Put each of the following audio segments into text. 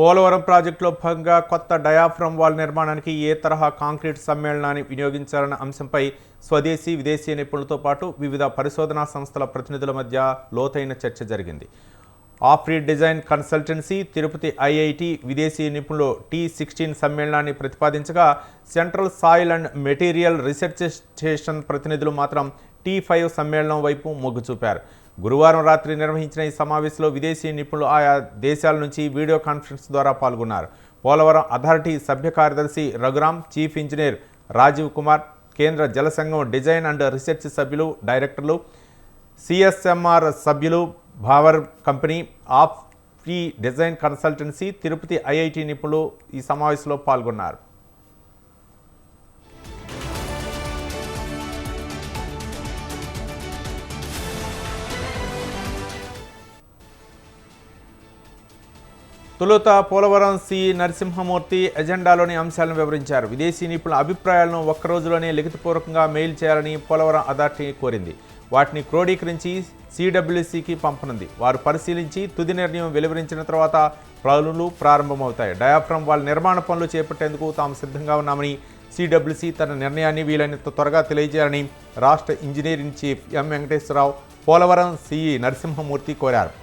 పోలవరం ప్రాజెక్టులో భాగంగా కొత్త డయాఫ్రమ్ వాల్ నిర్మాణానికి ఏ తరహా కాంక్రీట్ సమ్మేళనాన్ని వినియోగించాలన్న అంశంపై స్వదేశీ విదేశీ నిపుణులతో పాటు వివిధ పరిశోధనా సంస్థల ప్రతినిధుల మధ్య లోతైన చర్చ జరిగింది. AFRY design consultancy Tirupati IIT విదేశీ నిపుణులు టీ సిక్స్టీన్ సమ్మేళనాన్ని ప్రతిపాదించగా central soil and material research station ప్రతినిధులు మాత్రం టీ ఫైవ్ సమ్మేళనం వైపు మొగ్గు చూపారు. గురువారం రాత్రి నిర్వహించిన ఈ సమావేశంలో విదేశీ నిపుణులు ఆయా దేశాల నుంచి వీడియో కాన్ఫరెన్స్ ద్వారా పాల్గొన్నారు. పోలవరం అథారిటీ సభ్య కార్యదర్శి రఘురామ్ చీఫ్ ఇంజనీర్ రాజీవ్ కుమార్ కేంద్ర జల సంఘం డిజైన్ అండ్ రీసెర్చ్ సభ్యులు డైరెక్టర్లు సిఎస్ఎంఆర్ సభ్యులు Bauer company AFRY design consultancy Tirupati IIT నిపుణులు ఈ సమావేశంలో పాల్గొన్నారు. తొలుత పోలవరం సి నరసింహమూర్తి ఎజెండాలోని అంశాలను వివరించారు. విదేశీ నిపుణుల అభిప్రాయాలను ఒక్కరోజులోనే లిఖితపూర్వకంగా మెయిల్ చేయాలని పోలవరం అథారిటీ కోరింది. వాటిని క్రోడీకరించి సిడబ్ల్యూసికి పంపనుంది. వారు పరిశీలించి తుది నిర్ణయం వెలువరించిన తర్వాత పనులు ప్రారంభమవుతాయి. డయాఫ్రమ్ వాళ్ళ నిర్మాణ పనులు చేపట్టేందుకు తాము సిద్ధంగా ఉన్నామని సిడబ్ల్యూసి తన నిర్ణయాన్ని వీలైనంత త్వరగా తెలియజేయాలని రాష్ట్ర engineering chief M Venkateswararao Polavaram CE Narasimhamurthy కోరారు.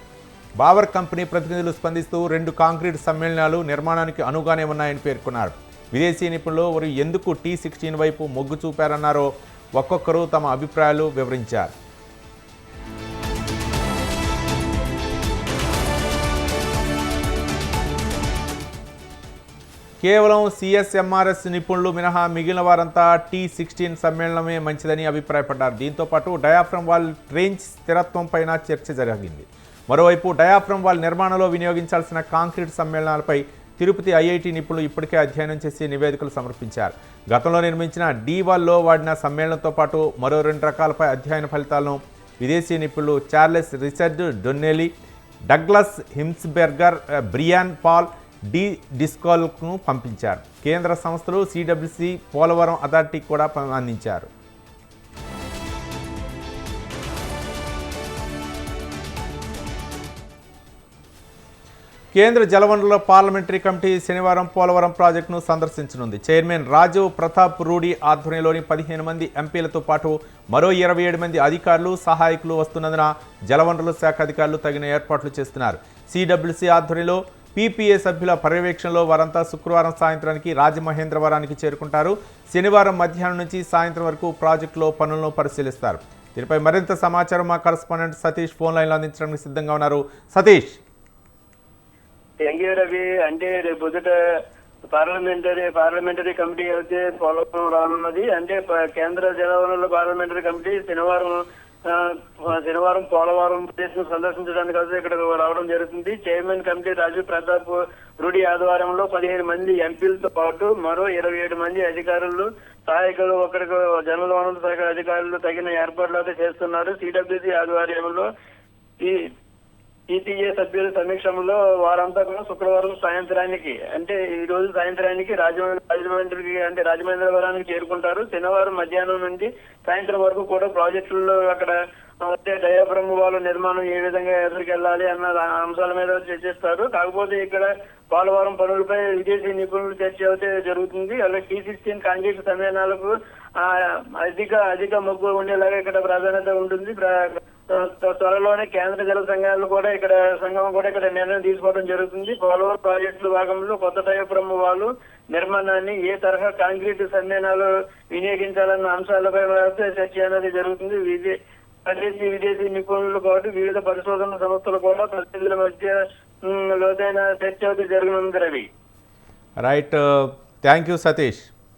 బావర్ కంపెనీ ప్రతినిధులు స్పందిస్తూ రెండు కాంక్రీట్ సమ్మేళనాలు నిర్మాణానికి అనుగానే ఉన్నాయని పేర్కొన్నారు. విదేశీ నిపుణులు వారు ఎందుకు టీ సిక్స్టీన్ వైపు మొగ్గు చూపారన్నారో ఒక్కొక్కరు తమ అభిప్రాయాలు వివరించారు. కేవలం సిఎస్ఎంఆర్ఎస్ నిపుణులు మినహా మిగిలిన వారంతా టీ సిక్స్టీన్ సమ్మేళనమే మంచిదని అభిప్రాయపడ్డారు. దీంతో పాటు డయాఫ్రమ్ వాల్ రేంజ్ స్థిరత్వం పైన చర్చ జరిగింది. మరోవైపు డయాఫ్రమ్ వాల్ నిర్మాణంలో వినియోగించాల్సిన కాంక్రీట్ సమ్మేళనాలపై తిరుపతి ఐఐటి నిపుణులు ఇప్పటికే అధ్యయనం చేసి నివేదికలు సమర్పించారు. గతంలో నిర్మించిన డీవాల్లో వాడిన సమ్మేళనంతో పాటు మరో రెండు రకాలపై అధ్యయన ఫలితాలను విదేశీ నిపుణులు Charles Richard Donnelly Douglas Himsberger Brian Paul D డిస్కాల్ను పంపించారు. కేంద్ర సంస్థలు సిడబ్ల్యూసి పోలవరం అథారిటీకి కూడా అందించారు. కేంద్ర జలవనరుల పార్లమెంటరీ కమిటీ శనివారం పోలవరం ప్రాజెక్టును సందర్శించనుంది. చైర్మన్ రాజీవ్ ప్రతాప్ రూడి ఆధ్వర్యంలోని పదిహేను మంది ఎంపీలతో పాటు మరో ఇరవై ఏడు మంది అధికారులు సహాయకులు వస్తున్నందున జలవనరుల శాఖ అధికారులు తగిన ఏర్పాట్లు చేస్తున్నారు. సిడబ్ల్యూసి ఆధ్వర్యంలో పీపీఏ సభ్యుల పర్యవేక్షణలో వారంతా శుక్రవారం సాయంత్రానికి రాజమహేంద్రవరానికి చేరుకుంటారు. శనివారం మధ్యాహ్నం నుంచి సాయంత్రం వరకు ప్రాజెక్టులో పనులను పరిశీలిస్తారు. దీనిపై మరింత సమాచారం మా కరస్పాండెంట్ సతీష్ ఫోన్ లైన్లో అందించడానికి సిద్ధంగా ఉన్నారు. సతీష్! థ్యాంక్ రవి అంటే రేపు పొద్దుట పార్లమెంటరీ పార్లమెంటరీ కమిటీ అయితే పోలవరం రానున్నది. అంటే కేంద్ర జలవనరుల పార్లమెంటరీ కమిటీ శనివారం శనివారం పోలవరం ప్రదేశం సందర్శించడానికి అయితే ఇక్కడ రావడం జరుగుతుంది. చైర్మన్ కమిటీ రాజీవ్ ప్రతాప్ రూడి ఆధ్వర్యంలో పదిహేను మంది ఎంపీలతో పాటు మరో ఇరవై ఏడు మంది అధికారులు సహాయకులు ఒకరికి జనరల్ వనరుల శాఖ అధికారులు తగిన ఏర్పాట్లు అయితే చేస్తున్నారు. సిడబ్ల్యూసీ ఆధ్వర్యంలో ఈ ఈటీఏ సభ్యుల సమీక్షంలో వారంతా కూడా శుక్రవారం సాయంత్రానికి అంటే ఈ రోజు సాయంత్రానికి రాజమండ్రి రాజమండ్రికి అంటే రాజమహేంద్రవరానికి చేరుకుంటారు. శనివారం మధ్యాహ్నం నుండి సాయంత్రం వరకు కూడా ప్రాజెక్టుల్లో అక్కడ అంటే డయాఫ్రమ్ వాళ్ళ నిర్మాణం ఏ విధంగా ఎదురుకెళ్ళాలి అన్న అంశాల మీద చర్చిస్తారు. కాకపోతే ఇక్కడ పోలవరం పనులపై విదేశీ నిపుణులు చర్చ అయితే జరుగుతుంది. అలాగే టీ సిక్స్టీన్ కాంక్రీట్ సమ్మేళనాలకు అధిక అధిక మొగ్గు ఉండేలాగా ఇక్కడ ప్రాధాన్యత ఉంటుంది. త్వరలోనే కేంద్ర జల సంఘాలు కూడా ఇక్కడ సంఘం కూడా ఇక్కడ నిర్ణయం తీసుకోవడం జరుగుతుంది. పోలవరం ప్రాజెక్టుల భాగంలో కొత్త డయాఫ్రమ్ వాళ్ళు నిర్మాణాన్ని ఏ తరహా కాంక్రీట్ సమ్మేళనాలు వినియోగించాలన్న అంశాలపై చర్చ అనేది జరుగుతుంది. విదే విదేశీ విదేశీ నిపుణులు పాటు వివిధ పరిశోధన సంస్థలు కూడా ప్రతినిధుల మధ్య లోతైన చర్చ అయితే జరగనుంది Ravi. Right thank you Satish